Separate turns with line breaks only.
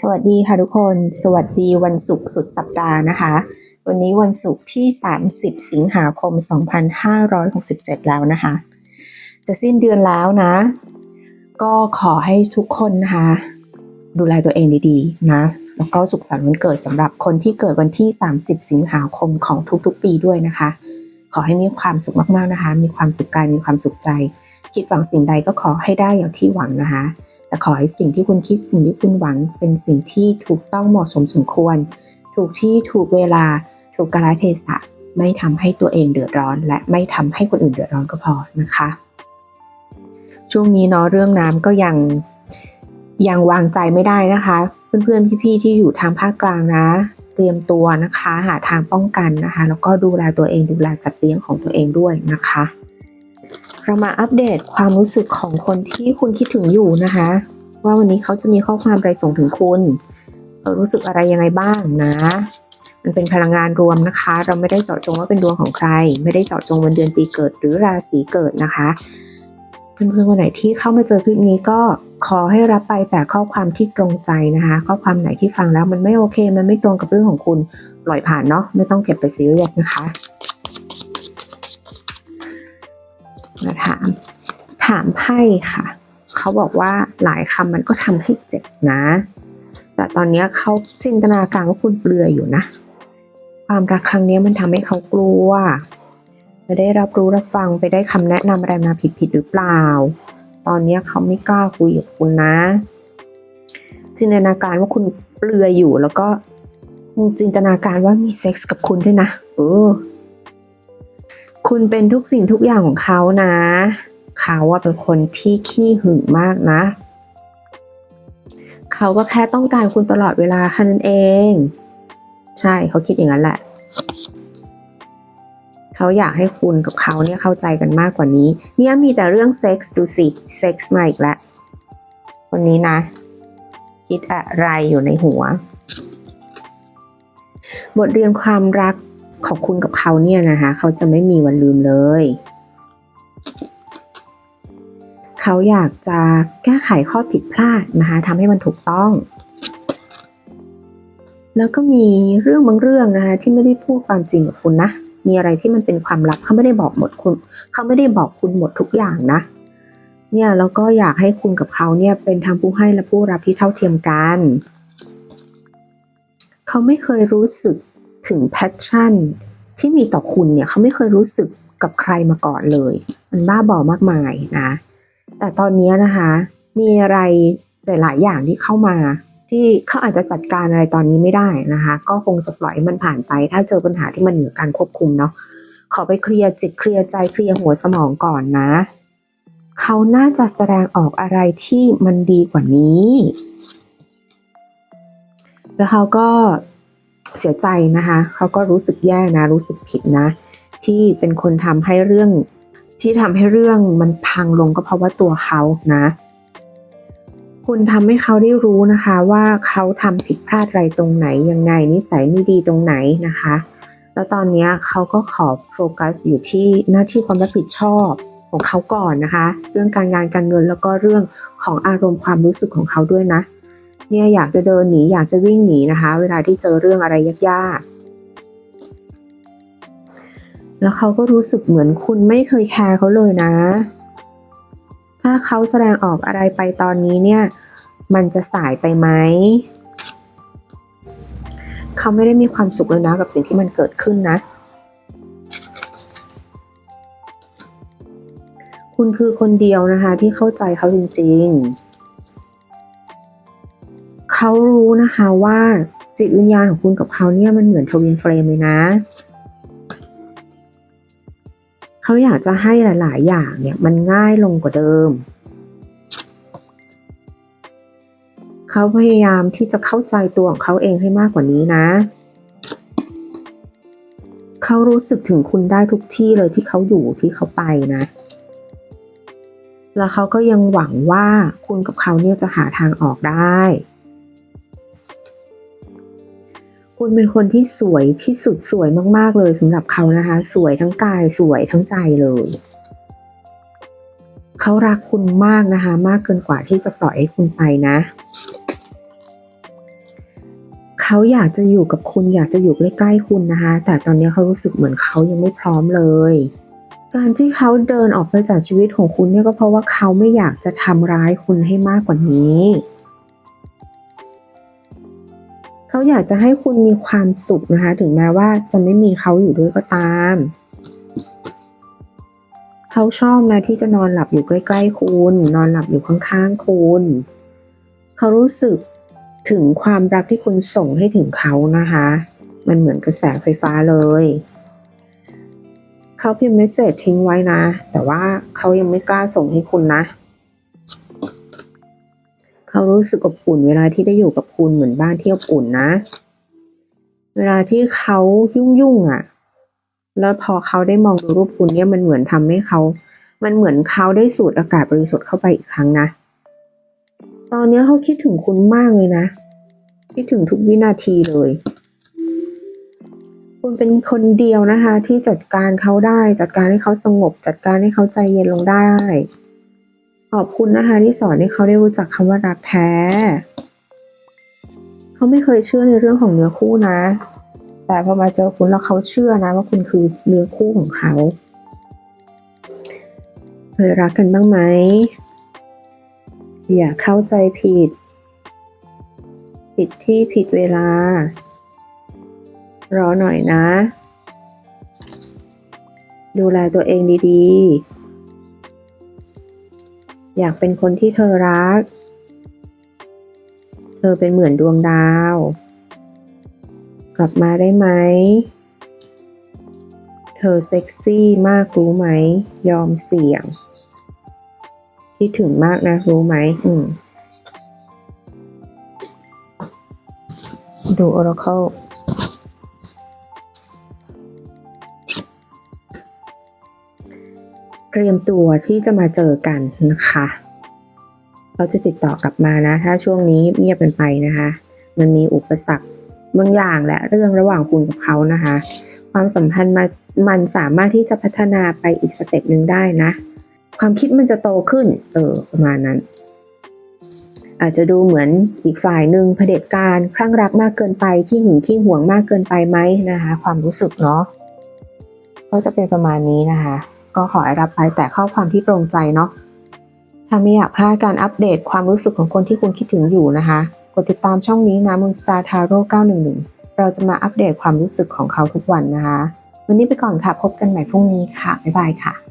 สวัสดีค่ะทุกคน สวัสดีวันศุกร์สุดสัปดาห์นะคะ วันนี้วันศุกร์ที่ 30 สิงหาคม 2567 แล้วนะคะ จะสิ้นเดือนแล้วนะ ก็ขอให้ทุกคนนะคะ ดูแลตัวเองดีๆนะ แล้วก็สุขสันต์วันเกิดสำหรับคนที่เกิดวันที่ 30 สิงหาคมของทุกๆ ปีด้วยนะคะ ขอให้มีความสุขมากๆนะคะ มีความสุขกาย มีความสุขใจ คิดหวังสิ่งใดก็ขอให้ได้อย่างที่หวังนะคะ แต่ขอให้สิ่งที่คุณคิดสิ่งที่คุณหวัง เป็นสิ่งที่ถูกต้องเหมาะสมสมควร ถูกที่ถูกเวลา ถูกกาลเทศะไม่ทำให้ตัวเองเดือดร้อน และไม่ทำให้คนอื่นเดือดร้อนก็พอนะคะ ช่วงนี้เนาะเรื่องน้ำก็ยังยังวางใจไม่ได้นะคะ เพื่อนๆพี่ๆที่อยู่ทางภาคกลางนะ เตรียมตัวนะคะ หาทางป้องกันนะคะ แล้วก็ดูแลตัวเองดูแลสัตว์เลี้ยงของตัวเองด้วยนะคะ เรามาอัปเดตความรู้สึกของคนที่คุณคิดถึงอยู่นะคะ ว่าวันนี้เขาจะมีข้อความอะไรส่งถึงคุณเออรู้สึกอะไรยังไงบ้างนะ มันเป็นพลังงานรวมนะคะ เราไม่ได้เจาะจงว่าเป็นดวงของใคร ไม่ได้เจาะจงวันเดือนปีเกิด หรือราศีเกิดนะคะเพื่อนๆคนไหนที่เข้ามาเจอคลิปนี้ก็ขอให้รับไปแต่ข้อความที่ตรงใจนะคะ ข้อความไหนที่ฟังแล้วมันไม่โอเค มันไม่ตรงกับเรื่องของคุณปล่อยผ่านเนาะไม่ต้องเก็บไปซีเรียสนะคะ มาถาม ถามไพ่ค่ะ เขาบอกว่าหลายคำมันก็ทำให้เจ็บนะ แต่ตอนนี้เขาจินตนาการว่าคุณเปลือยอยู่นะ ความรักครั้งนี้มันทำให้เขากลัวไม่ได้รับรู้รับฟังไปได้คำแนะนำอะไรมาผิดๆหรือเปล่า ตอนนี้เขาไม่กล้าคุยกับคุณนะ จินตนาการว่าคุณเปลือยอยู่แล้วก็จินตนาการว่ามีเซ็กส์กับคุณด้วยนะเออ คุณเป็นทุกสิ่งทุกอย่างของเขานะ เขาว่าเป็นคนที่ขี้หึงมากนะ เขาก็แค่ต้องการคุณตลอดเวลาแค่นั้นเอง ใช่เขาคิดอย่างนั้นแหละ เขาอยากให้คุณกับเขาเนี่ยเข้าใจกันมากกว่านี้ เนี่ยมีแต่เรื่องเซ็กส์ดูสิเซ็กส์มาอีกแล้วคนนี้นะ คิดอะไรอยู่ในหัว บทเรียนความรัก ของคุณกับเขาเนี่ยนะคะเขาจะไม่มีวันลืมเลย เขาอยากจะแก้ไขข้อผิดพลาดนะคะทำให้มันถูกต้อง แล้วก็มีเรื่องบางเรื่องนะคะที่ไม่ได้พูดความจริงกับคุณนะมีอะไรที่มันเป็นความลับเขาไม่ได้บอกหมดคุณเขาไม่ได้บอกคุณหมดทุกอย่างนะเนี่ยแล้วก็อยากให้คุณกับเขาเนี่ยเป็นทั้งผู้ให้และผู้รับที่เท่าเทียมกัน เขาไม่เคยรู้สึก ถึงแพชชั่นที่มีต่อคุณเนี่ยเขาไม่เคยรู้สึกกับใครมาก่อนเลย มันบ้าบอมากมายนะ แต่ตอนนี้นะคะ มีอะไรหลาย ๆ อย่างที่เข้ามา ที่เขาอาจจะจัดการอะไรตอนนี้ไม่ได้นะคะ ก็คงจะปล่อยมันผ่านไป ถ้าเจอปัญหาที่มันเหนือการควบคุมเนาะขอไปเคลียร์จิตเคลียร์ใจเคลียร์หัวสมองก่อนนะ เขาน่าจะแสดงออกอะไรที่มันดีกว่านี้ แล้วเขาก็ เสียใจนะคะเขาก็รู้สึกแย่นะ รู้สึกผิดนะ ที่เป็นคนทำให้เรื่อง ที่ทำให้เรื่องมันพังลงก็เพราะว่าตัวเขานะ คุณทำให้เขาได้รู้นะคะว่าเขาทำผิดพลาดอะไรตรงไหนยังไงนิสัยไม่ดีตรงไหนนะคะ แล้วตอนนี้เขาก็ขอโฟกัสอยู่ที่หน้าที่ความรับผิดชอบของเขาก่อนนะคะ เรื่องการงานการเงินแล้วก็เรื่องของอารมณ์ความรู้สึกของเขาด้วยนะ เนี่ยอยากจะเดินหนีอยากจะวิ่งหนีนะคะ เวลาที่เจอเรื่องอะไรยากๆ แล้วเขาก็รู้สึกเหมือนคุณไม่เคยแคร์เขาเลยนะ ถ้าเขาแสดงออกอะไรไปตอนนี้เนี่ย มันจะสายไปไหมเขาไม่ได้มีความสุขเลยนะกับสิ่งที่มันเกิดขึ้นนะ คุณคือคนเดียวนะคะที่เข้าใจเขาจริง ๆ เขารู้นะคะว่าจิตวิญญาณของคุณกับเขาเนี่ยมันเหมือนทวินเฟรมเลยนะ เขาอยากจะให้หลาย ๆ อย่างเนี่ยมันง่ายลงกว่าเดิม เขาพยายามที่จะเข้าใจตัวของเขาเองให้มากกว่านี้นะ เขารู้สึกถึงคุณได้ทุกที่เลยที่เขาอยู่ที่เขาไปนะ แล้วเขาก็ยังหวังว่าคุณกับเขาเนี่ยจะหาทางออกได้ คุณเป็นคนที่สวยที่สุดสวยมาก ๆ เลยสำหรับเขานะคะ สวยทั้งกายสวยทั้งใจเลย เขารักคุณมากนะคะ มากเกินกว่าที่จะปล่อยให้คุณไปนะเขาอยากจะอยู่กับคุณอยากจะอยู่ใกล้ๆคุณนะคะ แต่ตอนนี้เขารู้สึกเหมือนเขายังไม่พร้อมเลย การที่เขาเดินออกไปจากชีวิตของคุณเนี่ยก็เพราะว่าเขาไม่อยากจะทำร้ายคุณให้มากกว่านี้ เขาอยากจะให้คุณมีความสุขนะคะ ถึงแม้ว่าจะไม่มีเขาอยู่ด้วยก็ตาม เขาชอบนะที่จะนอนหลับอยู่ใกล้ ๆ คุณ นอนหลับอยู่ข้างๆคุณ เขารู้สึกถึงความรักที่คุณส่งให้ถึงเขานะคะ มันเหมือนกระแสไฟฟ้าเลย เขาพิมพ์เมสเซจทิ้งไว้นะ แต่ว่าเขายังไม่กล้าส่งให้คุณนะ เขารู้สึกอบอุ่น เวลาที่ได้อยู่กับคุณเหมือนบ้านที่อบอุ่นนะ เวลาที่เขายุ่งๆอะ แล้วพอเขาได้มองดูรูปคุณเนี่ยมันเหมือนทำให้เขา มันเหมือนเขาได้สูดอากาศบริสุทธิ์เข้าไปอีกครั้งนะ ตอนนี้เขาคิดถึงคุณมากเลยนะ คิดถึงทุกวินาทีเลย คุณเป็นคนเดียวนะคะ ที่จัดการเขาได้ จัดการให้เขาสงบ จัดการให้เขาใจเย็นลงได้ ขอบคุณนะคะที่สอนให้เขาได้รู้จักคำว่ารักแท้ เขาไม่เคยเชื่อในเรื่องของเนื้อคู่นะ แต่พอมาเจอคุณแล้วเขาเชื่อนะ ว่าคุณคือเนื้อคู่ของเขาเคยรักกันบ้างไหมอย่าเข้าใจผิด ผิดที่ผิดเวลา รอหน่อยนะ ดูแลตัวเองดีๆ อยากเป็นคนที่เธอรัก เธอเป็นเหมือนดวงดาว กลับมาได้ไหม เธอเซ็กซี่มากรู้ไหม ยอมเสี่ยง คิดถึงมากนะรู้ไหม อืมดู Oracle เตรียมตัวที่จะมาเจอกันนะคะเขาจะติดต่อกลับมานะ ถ้าช่วงนี้เงียบกันไปนะคะ มันมีอุปสรรคบางอย่างและเรื่องระหว่างคุณกับเขานะคะ ความสัมพันธ์มามันสามารถที่จะพัฒนาไปอีกสเต็ปหนึ่งได้นะ ความคิดมันจะโตขึ้น เออประมาณนั้น อาจจะดูเหมือนอีกฝ่ายหนึ่งเผด็จการคลั่งรักมากเกินไปขี้หึงขี้หวงมากเกินไปไหมนะคะ ความรู้สึกเนาะก็จะเป็นประมาณนี้นะคะ ก็ขอให้รับไปแต่ข้อความที่ตรงใจเนาะถ้าไม่อยากพลาดการอัปเดตความรู้สึกของคนที่คุณคิดถึงอยู่นะคะ กดติดตามช่องนี้นะมุนสตาร์ทาโร่911 เราจะมาอัปเดตความรู้สึกของเขาทุกวันนะคะ วันนี้ไปก่อนค่ะ พบกันใหม่พรุ่งนี้ค่ะ บ๊ายบายค่ะ